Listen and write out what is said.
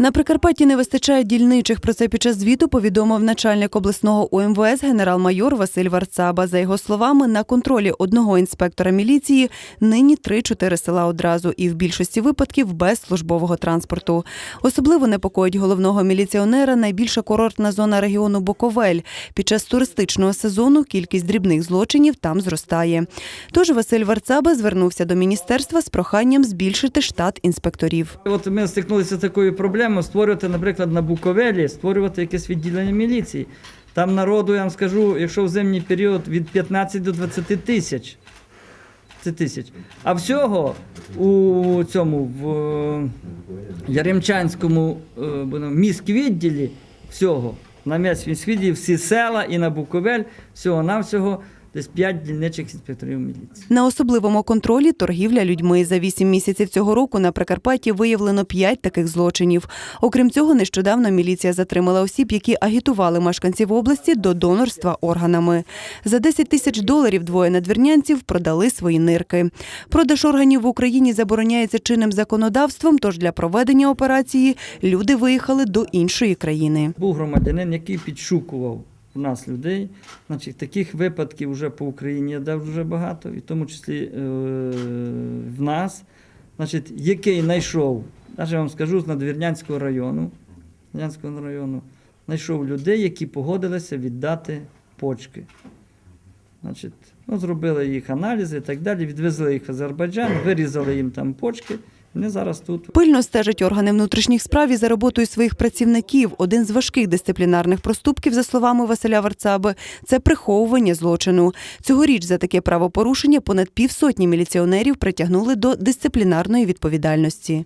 На Прикарпатті не вистачає дільничих. Про це під час звіту повідомив начальник обласного УМВС генерал-майор Василь Варцаба. За його словами, на контролі одного інспектора міліції нині 3-4 села одразу, і в більшості випадків без службового транспорту. Особливо непокоїть головного міліціонера найбільша курортна зона регіону Боковель. Під час туристичного сезону кількість дрібних злочинів там зростає. Тож Василь Варцаба звернувся до міністерства з проханням збільшити штат інспекторів. От ми стикнулися з такою проблемою створювати, наприклад, на Буковелі, створювати якесь відділення міліції. Там народу, я вам скажу, якщо в зимній період від 15 до 20 тисяч. Тисяч. А всього у цьому в е, Яремчанському е, міськвідділі всього на міськвідділі всі села і на Буковель всього-навсього десь 5 дільничих інспекторів міліції. На особливому контролі торгівля людьми за вісім місяців цього року на Прикарпатті виявлено п'ять таких злочинів. Окрім цього, нещодавно міліція затримала осіб, які агітували мешканців області до донорства органами. За 10 тисяч доларів двоє надвірнянців продали свої нирки. Продаж органів в Україні забороняється чинним законодавством. Тож для проведення операції люди виїхали до іншої країни. Був громадянин, який підшукував у нас людей. Значить, таких випадків вже по Україні є дуже багато, і в тому числі е, в нас, значить, який знайшов, навіть я вам скажу, з Надвірнянського району, Надвірнянського району, знайшов людей, які погодилися віддати почки. Значить, ну, зробили їх аналізи і так далі, відвезли їх в Азербайджан, вирізали їм там почки. Вони зараз тут. Пильно стежать органи внутрішніх справ і за роботою своїх працівників. Один з важких дисциплінарних проступків, за словами Василя Варцаби, це приховування злочину. Цьогоріч за таке правопорушення понад півсотні міліціонерів притягнули до дисциплінарної відповідальності.